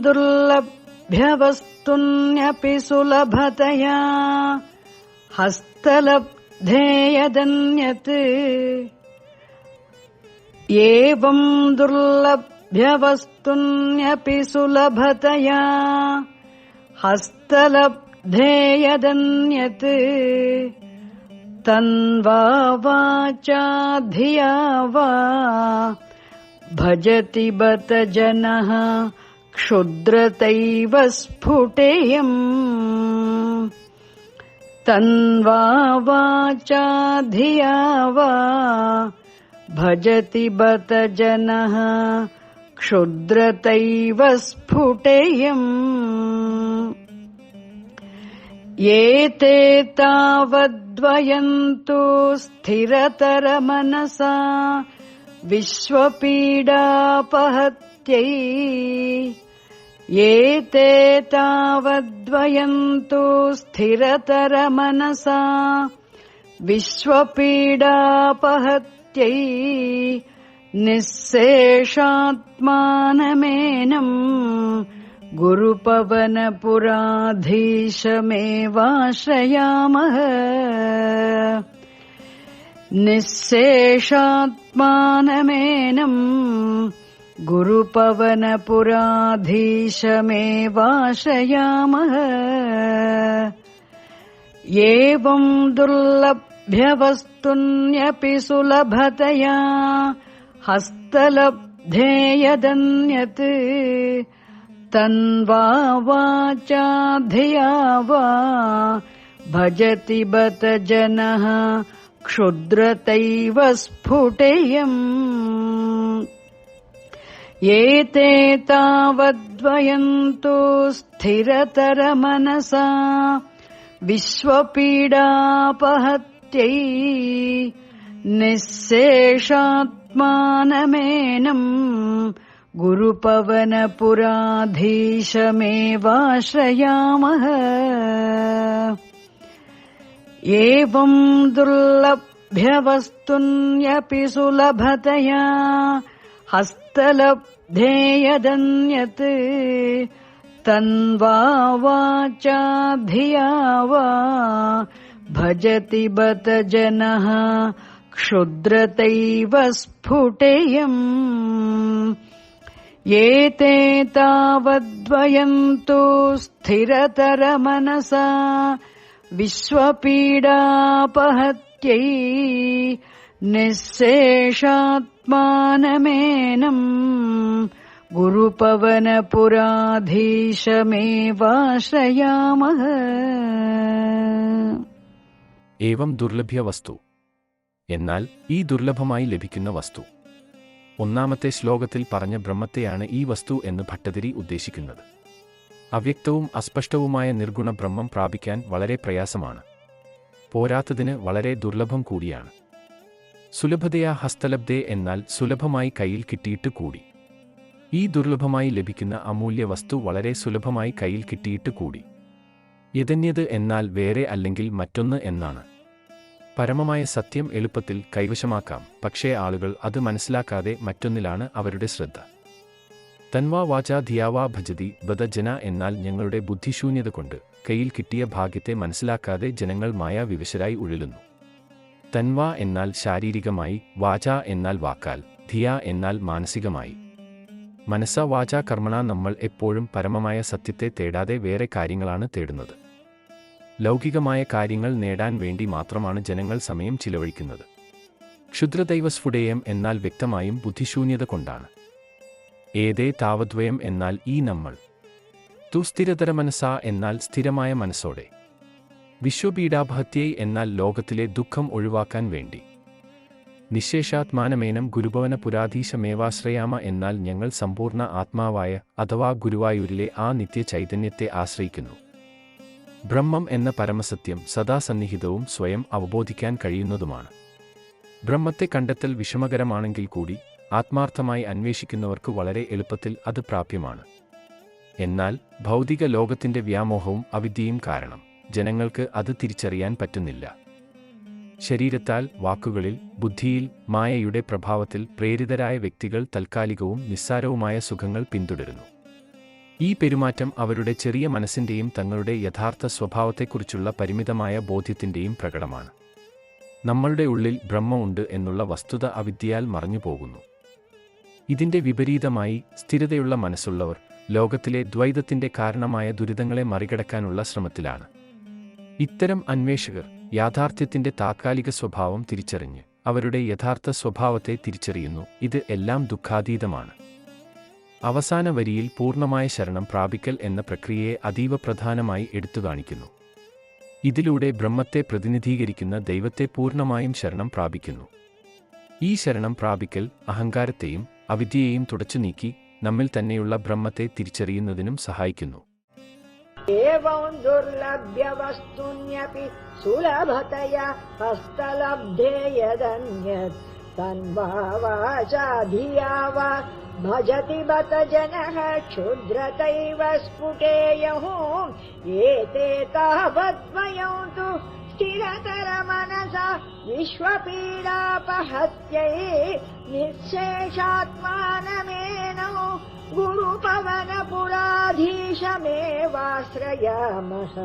दुर्लभ्यवस्तुन्यपि सुलभतया हस्तलब्धेयदन्यत्। एवम् दुर्लभ्यवस्तुन्यपि सुलभतया हस्तलब्धेयदन्यत्। तन्वा वाचा धिया वा भजति बत जनः क्षुद्रतैव स्फुटेयम्। तन्वा वाचा धिया वा भजति बत जनः क्षुद्रतैव स्फुटेयम्। एते तावद्वयन्तु स्थिरतरमनसा विश्वपीडापहत्यै एते तावद्वयम् तु स्थिरतरमनसा विश्वपीडापहत्यै निःशेषात्मानमेनम् गुरुपवनपुराधीशमेवाश्रयामः निःशेषात्मानमेनम् गुरुपवनपुराधीशमेवाश्रयामः एवम् दुर्लभ्यवस्तुन्यपि सुलभतया हस्तलब्धेयदन्यत्। तन्वा वाचा धिया वा भजति बत जनः क्षुद्रतैव स्फुटेयम्। एते तावद्वयन्तु स्थिरतरमनसा। विश्वपीडापहत्यै निःशेषात्मानमेनम् गुरुपवनपुराधीशमेवाश्रयामः एवम् दुर्लभ्यवस्तुन्यपि सुलभतया हस्तलब्धेयदन्यत् तन्वा वाचा धिया वा भजति बत जनः क्षुद्रतैव स्फुटेयम् एते तावद्वयन्तु स्थिरतरमनसा വിശ്വപീഡാപഹത്यै നിःശേഷാത്മാനമേനम् ഗുരുപവനപുരാധീശമേവാശ്രയാമः ഏവം ദുർലഭ്യ വസ്തു. എന്നാൽ ഈ ദുർലഭമായി ലഭിക്കുന്ന വസ്തു. ഒന്നാമത്തെ ശ്ലോകത്തിൽ പറഞ്ഞ ബ്രഹ്മത്തെയാണ് ഈ വസ്തു എന്ന് ഭട്ടതിരി ഉദ്ദേശിക്കുന്നത്. അവ്യക്തവും അസ്പഷ്ടവുമായ നിർഗുണ ബ്രഹ്മം പ്രാപിക്കാൻ വളരെ പ്രയാസമാണ്. പോരാത്തതിന് വളരെ ദുർലഭം കൂടിയാണ്. സുലഭതയാ ഹസ്തലബ്ധേ എന്നാൽ സുലഭമായി കയ്യിൽ കിട്ടിയിട്ട് കൂടി. ഈ ദുർലഭമായി ലഭിക്കുന്ന അമൂല്യ വസ്തു വളരെ സുലഭമായി കയ്യിൽ കിട്ടിയിട്ട് കൂടി. യഥന്യത് എന്നാൽ വേറെ അല്ലെങ്കിൽ മറ്റൊന്ന് എന്നാണ്. പരമമായ സത്യം എളുപ്പത്തിൽ കൈവശമാക്കാം പക്ഷേ ആളുകൾ അത് മനസ്സിലാക്കാതെ മറ്റൊന്നിലാണ് അവരുടെ ശ്രദ്ധ. തൻവാ വാചാ ധിയാവാ ഭജതി ബദജന എന്നാൽ ഞങ്ങളുടെ ബുദ്ധിശൂന്യത കൊണ്ട് കയ്യിൽ കിട്ടിയ ഭാഗ്യത്തെ മനസ്സിലാക്കാതെ ജനങ്ങൾ മായാവിവശരായി ഉഴലുന്നു. തൻവാ എന്നാൽ ശാരീരികമായി വാച എന്നാൽ വാക്കാൽ ധിയ എന്നാൽ മാനസികമായി. മനസ്സ വാച കർമ്മണ നമ്മൾ എപ്പോഴും പരമമായ സത്യത്തെ തേടാതെ വേറെ കാര്യങ്ങളാണ് തേടുന്നത്. ലൗകികമായ കാര്യങ്ങൾ നേടാൻ വേണ്ടി മാത്രമാണ് ജനങ്ങൾ സമയം ചിലവഴിക്കുന്നത്. ക്ഷുദ്രദൈവസ്ഫുടേയം എന്നാൽ വ്യക്തമായും ബുദ്ധിശൂന്യത കൊണ്ടാണ്. ഏതേ താവദ്വയം എന്നാൽ ഈ നമ്മൾ. തുസ്ഥിരതര മനസ്സാ എന്നാൽ സ്ഥിരമായ മനസ്സോടെ. വിശ്വപീഡാഭഹത്യൈ എന്നാൽ ലോകത്തിലെ ദുഃഖം ഒഴിവാക്കാൻ വേണ്ടി. നിശേഷാത്മാനമേനം ഗുരുഭവന പുരാധീശമേവാശ്രയാമ എന്നാൽ ഞങ്ങൾ സമ്പൂർണ ആത്മാവായ അഥവാ ഗുരുവായൂരിലെ ആ നിത്യ ചൈതന്യത്തെ ആശ്രയിക്കുന്നു. ബ്രഹ്മം എന്ന പരമസത്യം സദാസന്നിഹിതവും സ്വയം അവബോധിക്കാൻ കഴിയുന്നതുമാണ്. ബ്രഹ്മത്തെ കണ്ടെത്തൽ വിഷമകരമാണെങ്കിൽ കൂടി ആത്മാർത്ഥമായി അന്വേഷിക്കുന്നവർക്ക് വളരെ എളുപ്പത്തിൽ അത് പ്രാപ്യമാണ്. എന്നാൽ ഭൗതിക ലോകത്തിന്റെ വ്യാമോഹവും അവിദ്യയും കാരണം ജനങ്ങൾക്ക് അത് തിരിച്ചറിയാൻ പറ്റുന്നില്ല. ശരീരത്താൽ വാക്കുകളിൽ ബുദ്ധിയിൽ മായയുടെ പ്രഭാവത്തിൽ പ്രേരിതരായ വ്യക്തികൾ തൽക്കാലികവും നിസ്സാരവുമായ സുഖങ്ങൾ പിന്തുടരുന്നു. ഈ പെരുമാറ്റം അവരുടെ ചെറിയ മനസ്സിന്റെയും തങ്ങളുടെ യഥാർത്ഥ സ്വഭാവത്തെക്കുറിച്ചുള്ള പരിമിതമായ ബോധ്യത്തിന്റെയും പ്രകടമാണ്. നമ്മളുടെ ഉള്ളിൽ ബ്രഹ്മമുണ്ട് എന്നുള്ള വസ്തുത അവിദ്യയാൽ മറഞ്ഞുപോകുന്നു. ഇതിന്റെ വിപരീതമായി സ്ഥിരതയുള്ള മനസ്സുള്ളവർ ലോകത്തിലെ ദ്വൈതത്തിന്റെ കാരണമായ ദുരിതങ്ങളെ മറികടക്കാനുള്ള ശ്രമത്തിലാണ്. ഇത്തരം അന്വേഷകർ യാഥാർത്ഥ്യത്തിന്റെ താത്കാലിക സ്വഭാവം തിരിച്ചറിഞ്ഞ് അവരുടെ യഥാർത്ഥ സ്വഭാവത്തെ തിരിച്ചറിയുന്നു. ഇത് എല്ലാം ദുഃഖാതീതമാണ്. അവസാന വരിയിൽ പൂർണമായ ശരണം പ്രാപിക്കൽ എന്ന പ്രക്രിയയെ അതീവ പ്രധാനമായി എടുത്തു കാണിക്കുന്നു. ഇതിലൂടെ ബ്രഹ്മത്തെ പ്രതിനിധീകരിക്കുന്ന ദൈവത്തെ പൂർണമായും ശരണം പ്രാപിക്കുന്നു. ഈ ശരണം പ്രാപിക്കൽ അഹങ്കാരത്തെയും അവിദ്യയെയും തുടച്ചു നീക്കി നമ്മിൽ തന്നെയുള്ള ബ്രഹ്മത്തെ തിരിച്ചറിയുന്നതിനും സഹായിക്കുന്നു एवं दुर्लभ्यवस्तून्यपि सुलभतया हस्तलब्धे यदन्यत् तन्वावाचाधिया वा भजति बत जनः क्षुद्रतैव स्फुटेयुः एते तावद्वयौ तु स्थिरतरमनसा विश्वपीडापहत्यै निःशेषात्मानमेनौ गुरुपवनपुराधीशमेवाश्रयामः